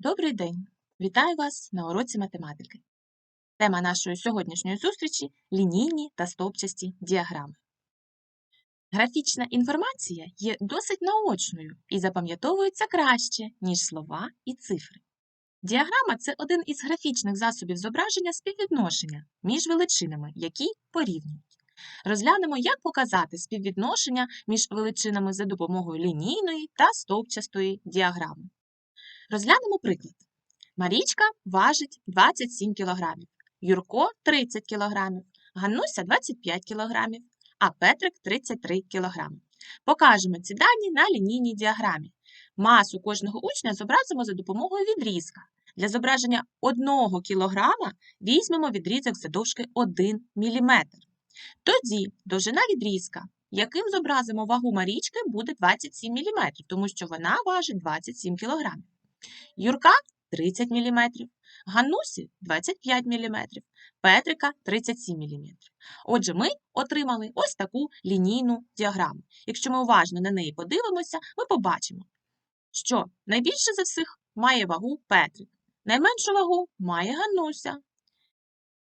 Добрий день! Вітаю вас на уроці математики. Тема нашої сьогоднішньої зустрічі лінійні та стовпчасті діаграми. Графічна інформація є досить наочною і запам'ятовується краще, ніж слова і цифри. Діаграма це один із графічних засобів зображення співвідношення між величинами, які порівнюють. Розглянемо, як показати співвідношення між величинами за допомогою лінійної та стовпчастої діаграми. Розглянемо приклад. Марічка важить 27 кг, Юрко 30 кг, Ганнуся 25 кг, а Петрик 33 кг. Покажемо ці дані на лінійній діаграмі. Масу кожного учня зобразимо за допомогою відрізка. Для зображення 1 кг візьмемо відрізок завдовжки 1 мм. Тоді довжина відрізка, яким зобразимо вагу Марічки, буде 27 мм, тому що вона важить 27 кг. Юрка 30 мм, Ганнусі 25 мм, Петрика 37 мм. Отже, ми отримали ось таку лінійну діаграму. Якщо ми уважно на неї подивимося, ми побачимо, що найбільше за всіх має вагу Петрик, найменшу вагу має Ганнуся.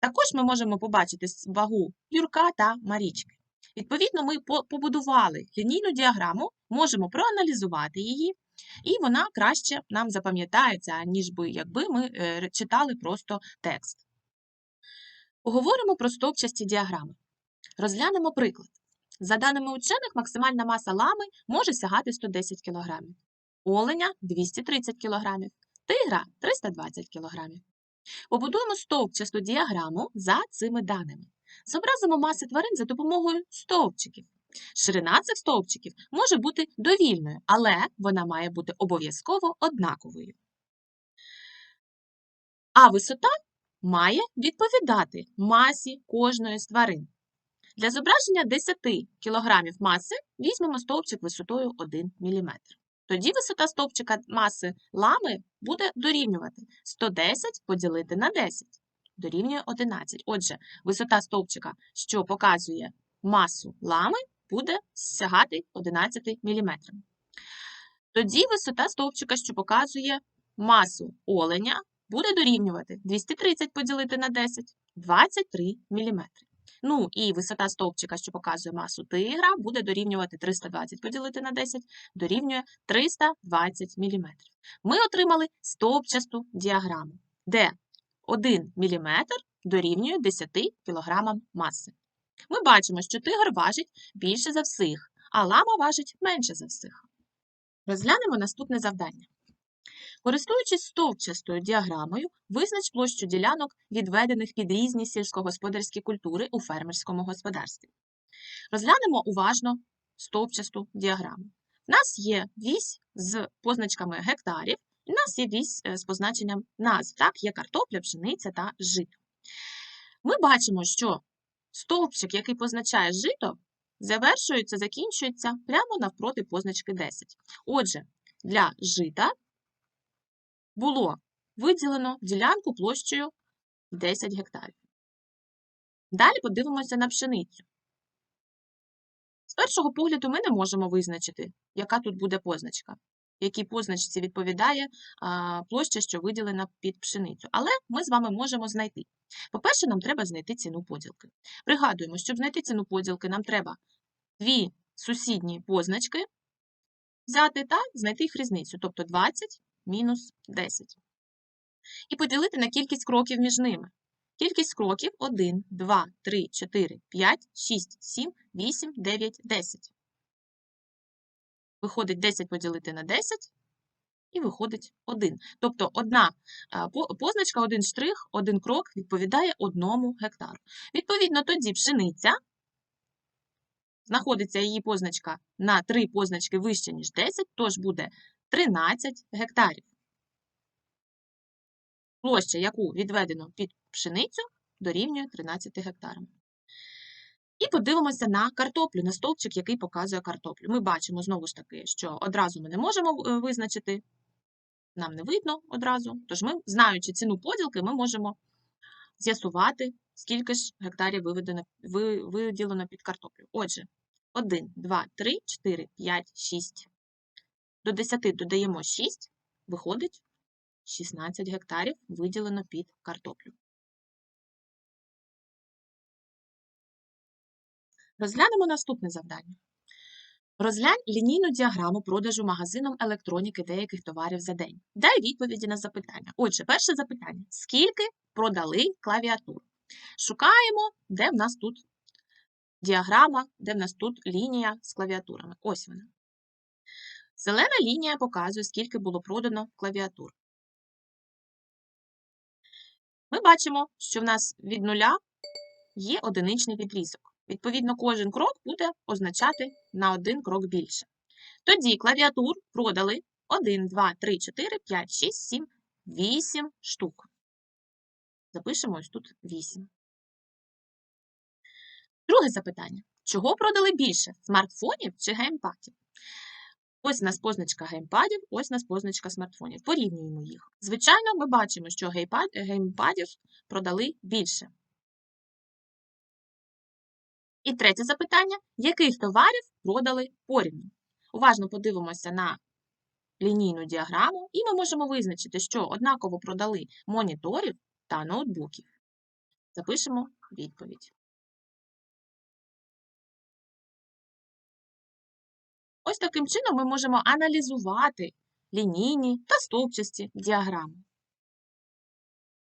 Також ми можемо побачити вагу Юрка та Марічки. Відповідно, ми побудували лінійну діаграму, можемо проаналізувати її і вона краще нам запам'ятається, ніж би якби ми е, читали просто текст. Поговоримо про стовпчасті діаграми. Розглянемо приклад. За даними учених, максимальна маса лами може сягати 110 кг, оленя 230 кг, тигра 320 кг. Побудуємо стовпчасту діаграму за цими даними. Зобразимо маси тварин за допомогою стовпчиків. Ширина цих стовпчиків може бути довільною, але вона має бути обов'язково однаковою. А висота має відповідати масі кожної з тварин. Для зображення 10 кг маси візьмемо стовпчик висотою 1 мм. Тоді висота стовпчика маси лами буде дорівнювати 110 поділити на 10 дорівнює 11. Отже, висота стовпчика, що показує масу лами, буде сягати 11 мм. Тоді висота стовпчика, що показує масу оленя, буде дорівнювати 230 поділити на 10 23 мм. Ну і висота стовпчика, що показує масу тигра, буде дорівнювати 320 поділити на 10, дорівнює 320 мм. Ми отримали стовпчасту діаграму, де 1 мм дорівнює 10 кг маси. Ми бачимо, що тигр важить більше за всіх, а лама важить менше за всіх. Розглянемо наступне завдання. Користуючись стовпчастою діаграмою, визнач площу ділянок, відведених під різні сільськогосподарські культури у фермерському господарстві. Розглянемо уважно стовпчасту діаграму. У нас є вісь з позначками гектарів, і в нас є вісь е, з позначенням назв. Так, є картопля, пшениця та жито. Ми бачимо, що Стовпчик, який позначає жито, завершується, закінчується прямо навпроти позначки 10. Отже, для жита було виділено ділянку площею 10 гектарів. Далі подивимося на пшеницю. З першого погляду ми не можемо визначити, яка тут буде позначка якій позначці відповідає площа, що виділена під пшеницю. Але ми з вами можемо знайти. По-перше, нам треба знайти ціну поділки. Пригадуємо, щоб знайти ціну поділки, нам треба дві сусідні позначки взяти та знайти їх різницю, тобто 20 мінус 10. І поділити на кількість кроків між ними. Кількість кроків 1, 2, 3, 4, 5, 6, 7, 8, 9, 10. Виходить 10 поділити на 10, і виходить 1. Тобто одна позначка, один штрих, один крок відповідає одному гектару. Відповідно, тоді пшениця, знаходиться її позначка на 3 позначки вище, ніж 10, тож буде 13 гектарів. Площа, яку відведено під пшеницю, дорівнює 13 гектарам. І подивимося на картоплю, на стовпчик, який показує картоплю. Ми бачимо знову ж таки, що одразу ми не можемо е, визначити, нам не видно одразу. Тож ми, знаючи ціну поділки, ми можемо з'ясувати, скільки ж гектарів виведено, виділено під картоплю. Отже, 1, 2, 3, 4, 5, 6. До 10 додаємо 6, виходить 16 гектарів виділено під картоплю. Розглянемо наступне завдання. Розглянь лінійну діаграму продажу магазином електроніки деяких товарів за день. Дай відповіді на запитання. Отже, перше запитання: скільки продали клавіатур? Шукаємо, де в нас тут діаграма, де в нас тут лінія з клавіатурами. Ось вона. Зелена лінія показує, скільки було продано клавіатур. Ми бачимо, що в нас від нуля є одиничний відрізок. Відповідно, кожен крок буде означати на один крок більше. Тоді клавіатур продали 1, 2, 3, 4, 5, 6, 7, 8 штук. Запишемо ось тут 8. Друге запитання. Чого продали більше? Смартфонів чи геймпадів? Ось у нас позначка геймпадів, ось у нас позначка смартфонів. Порівнюємо їх. Звичайно, ми бачимо, що геймпадів продали більше. І третє запитання: яких товарів продали порівну? Уважно подивимося на лінійну діаграму, і ми можемо визначити, що однаково продали моніторів та ноутбуків. Запишемо відповідь. Ось таким чином ми можемо аналізувати лінійні та стовпчасті діаграми.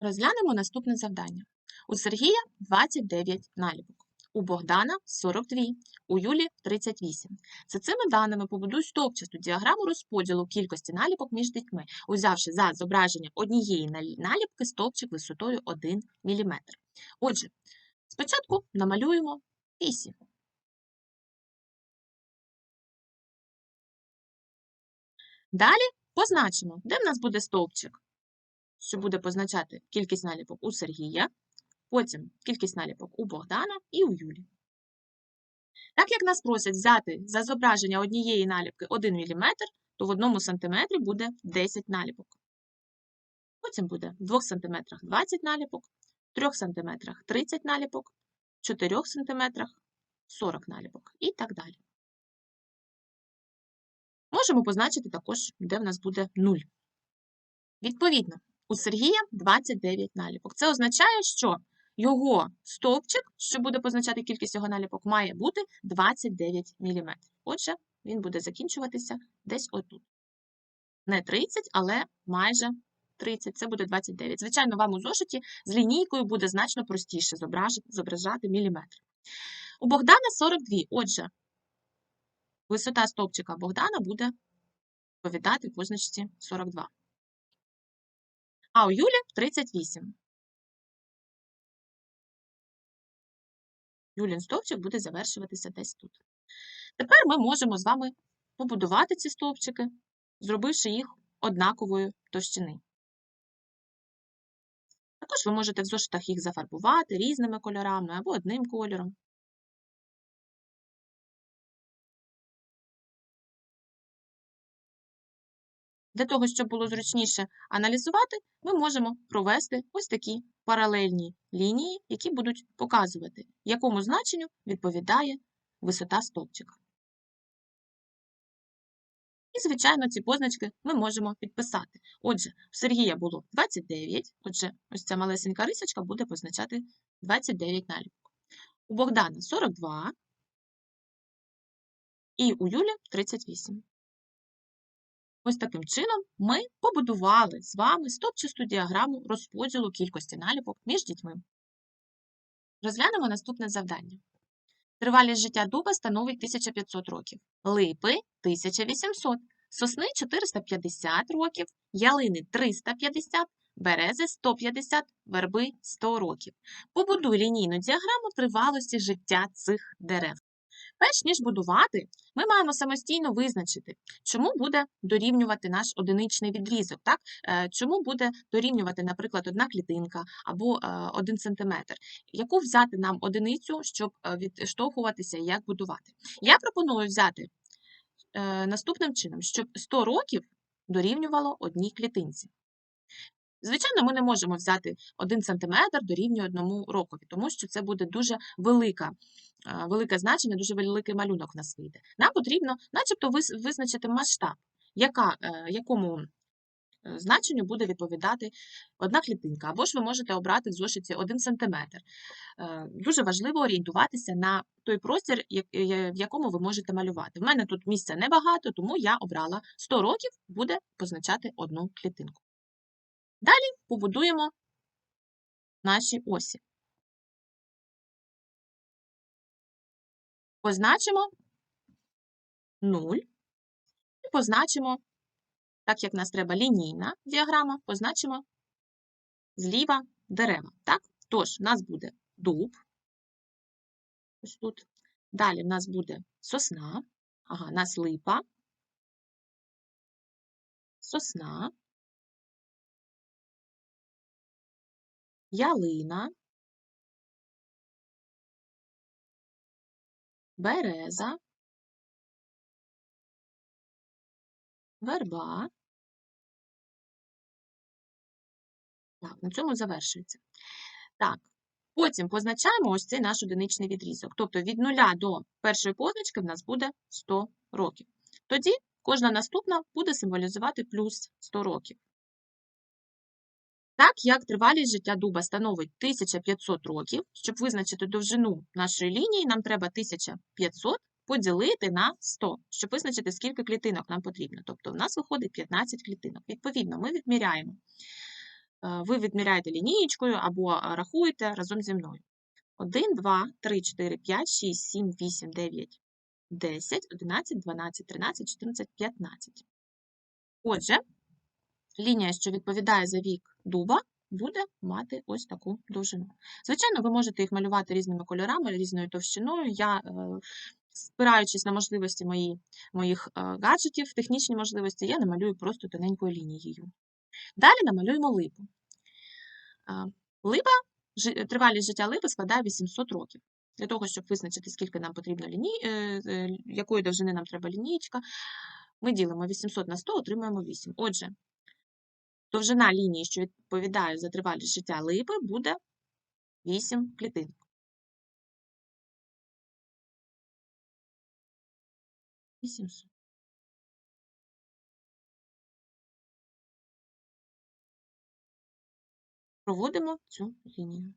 Розглянемо наступне завдання. У Сергія 29 наліпок, у Богдана 42, у Юлі 38. За цими даними побудуй стовпчасту діаграму розподілу кількості наліпок між дітьми, узявши за зображення однієї наліпки стовпчик висотою 1 мм. Отже, спочатку намалюємо вісі. Далі позначимо, де в нас буде стовпчик, що буде позначати кількість наліпок у Сергія, потім кількість наліпок у Богдана і у Юлі. Так як нас просять взяти за зображення однієї наліпки 1 мм, то в 1 см буде 10 наліпок. Потім буде в 2 см 20 наліпок, в 3 см 30 наліпок, в 4 см 40 наліпок і так далі. Можемо позначити також, де в нас буде 0. Відповідно, у Сергія 29 наліпок. Це означає, що його стовпчик, що буде позначати кількість його наліпок, має бути 29 мм. Отже, він буде закінчуватися десь отут. Не 30, але майже 30, це буде 29. Звичайно, вам у зошиті з лінійкою буде значно простіше зображати міліметр. У Богдана 42. Отже, Висота стовпчика Богдана буде відповідати позначці 42. А у Юлі 38. Юлін стовпчик буде завершуватися десь тут. Тепер ми можемо з вами побудувати ці стовпчики, зробивши їх однакової товщини. Також ви можете в зошитах їх зафарбувати різними кольорами або одним кольором. Для того, щоб було зручніше аналізувати, ми можемо провести ось такі паралельні лінії, які будуть показувати, якому значенню відповідає висота стовпчика. І, звичайно, ці позначки ми можемо підписати. Отже, у Сергія було 29, отже, ось ця малесенька рисочка буде позначати 29 наліпок. У Богдана 42 і у Юлі 38. Ось таким чином ми побудували з вами стопчасту діаграму розподілу кількості наліпок між дітьми. Розглянемо наступне завдання. Тривалість життя дуба становить 1500 років, липи 1800, сосни 450 років, ялини 350, берези 150, верби 100 років. Побудуй лінійну діаграму тривалості життя цих дерев. Перш ніж будувати, ми маємо самостійно визначити, чому буде дорівнювати наш одиничний відрізок, так? Е, чому буде дорівнювати, наприклад, одна клітинка або е, один сантиметр, яку взяти нам одиницю, щоб е, відштовхуватися, як будувати. Я пропоную взяти наступним чином, щоб 100 років дорівнювало одній клітинці. Звичайно, ми не можемо взяти 1 см дорівнює одному рокові, тому що це буде дуже велика, велике значення, дуже великий малюнок у нас вийде. Нам потрібно начебто визначити масштаб, яка, е, якому е, значенню буде відповідати одна клітинка, або ж ви можете обрати в зошиті 1 см. Е, Дуже важливо орієнтуватися на той простір, е, в якому ви можете малювати. В мене тут місця небагато, тому я обрала 100 років, буде позначати одну клітинку. Далі побудуємо наші осі. Позначимо 0 і позначимо, так як в нас треба лінійна діаграма, позначимо зліва дерева. Так? Тож, в нас буде дуб, ось тут. Далі в нас буде сосна, ага, в нас липа, сосна, ялина, береза, верба. Так, на цьому завершується. Так, потім позначаємо ось цей наш одиничний відрізок. Тобто від нуля до першої позначки в нас буде 100 років. Тоді кожна наступна буде символізувати плюс 100 років. Так як тривалість життя дуба становить 1500 років, щоб визначити довжину нашої лінії, нам треба 1500 поділити на 100, щоб визначити, скільки клітинок нам потрібно. Тобто в нас виходить 15 клітинок. Відповідно, ми відміряємо. Е, Ви відміряєте лінієчкою або е, рахуєте разом зі мною. 1, 2, 3, 4, 5, 6, 7, 8, 9, 10, 11, 12, 13, 14, 15. Отже, лінія, що відповідає за вік дуба, буде мати ось таку довжину. Звичайно, ви можете їх малювати різними кольорами, різною товщиною. Я, е, спираючись на можливості мої, моїх е, гаджетів, технічні можливості, я намалюю просто тоненькою лінією. Далі намалюємо липу. Е, Липа, тривалість життя липи складає 800 років. Для того, щоб визначити, скільки нам потрібно ліній, якої довжини нам треба лінієчка, ми ділимо 800 на 100, отримуємо 8. Отже, довжина лінії, що відповідає за тривалість життя липи, буде 8 клітин. Проводимо цю лінію.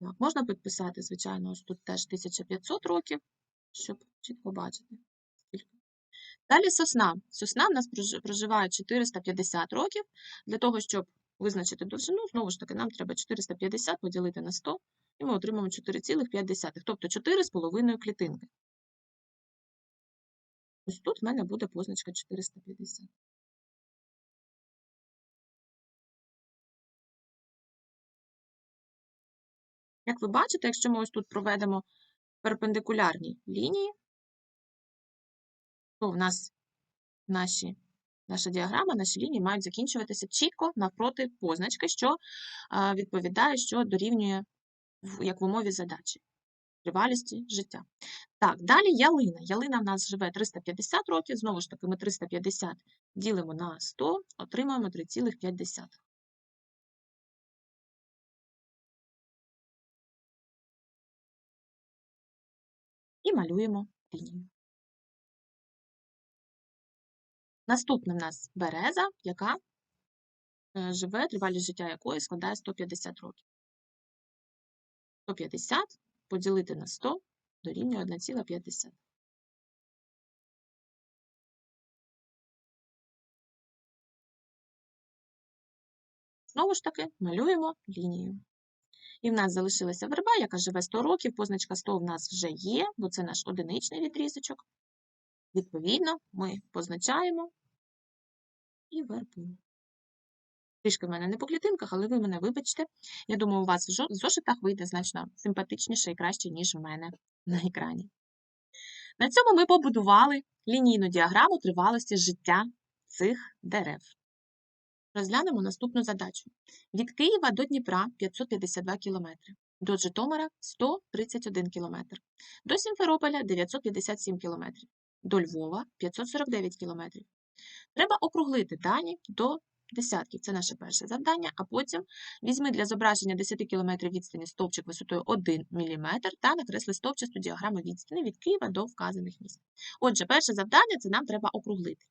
Так, можна підписати, звичайно, ось тут теж 1500 років, щоб чітко бачити. Далі сосна. Сосна в нас проживає 450 років. Для того, щоб визначити довжину, знову ж таки, нам треба 450 поділити на 100, і ми отримаємо 4,5, тобто 4,5 клітинки. Ось тут в мене буде позначка 450. Як ви бачите, якщо ми ось тут проведемо перпендикулярні лінії, то в нас наші, наша діаграма, наші лінії мають закінчуватися чітко навпроти позначки, що відповідає, що дорівнює, як в умові задачі, тривалісті життя. Так, далі ялина. Ялина в нас живе 350 років, знову ж таки, ми 350 ділимо на 100, отримаємо 3,5. І малюємо лінію. Наступна в нас береза, яка е, живе, тривалість життя якої складає 150 років. 150 поділити на 100 дорівнює 1,5. Знову ж таки, малюємо лінію. І в нас залишилася верба, яка живе 100 років. Позначка 100 в нас вже є, бо це наш одиничний відрізочок. Відповідно, ми позначаємо і вербу. Трішки в мене не по клітинках, але ви мене вибачте. Я думаю, у вас в зошитах вийде значно симпатичніше і краще, ніж в мене на екрані. На цьому ми побудували лінійну діаграму тривалості життя цих дерев. Розглянемо наступну задачу. Від Києва до Дніпра 552 км, до Житомира 131 км, до Сімферополя 957 км, до Львова 549 км. Треба округлити дані до десятків. Це наше перше завдання, а потім візьми для зображення 10 км відстані стовпчик висотою 1 мм та накресли стовпчасту діаграму відстані від Києва до вказаних міст. Отже, перше завдання це нам треба округлити.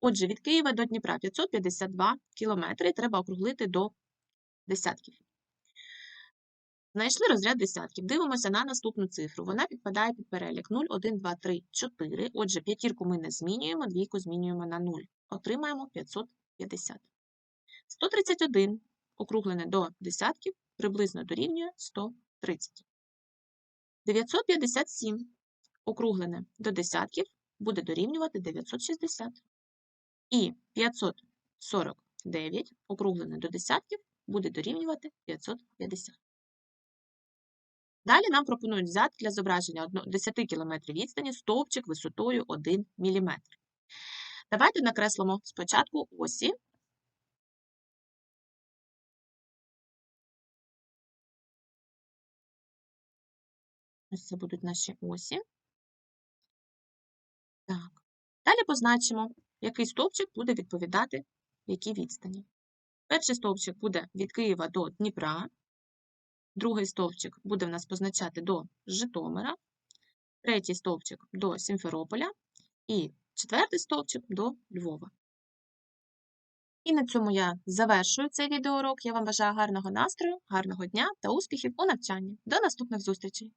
Отже, від Києва до Дніпра 552 кілометри, треба округлити до десятків. Знайшли розряд десятків. Дивимося на наступну цифру. Вона підпадає під перелік 0, 1, 2, 3, 4. Отже, п'ятірку ми не змінюємо, двійку змінюємо на 0. Отримаємо 550. 131 округлене до десятків приблизно дорівнює 130. 957 округлене до десятків буде дорівнювати 960. І 549 округлене до десятків буде дорівнювати 550. Далі нам пропонують взяти для зображення 10 км відстані стовпчик висотою 1 мм. Давайте накреслимо спочатку осі. Ось це будуть наші осі. Так. Далі позначимо, який стовпчик буде відповідати якій відстані. Перший стовпчик буде від Києва до Дніпра, другий стовпчик буде в нас позначати до Житомира, третій стовпчик до Сімферополя і четвертий стовпчик до Львова. І на цьому я завершую цей відеоурок. Я вам бажаю гарного настрою, гарного дня та успіхів у навчанні. До наступних зустрічей!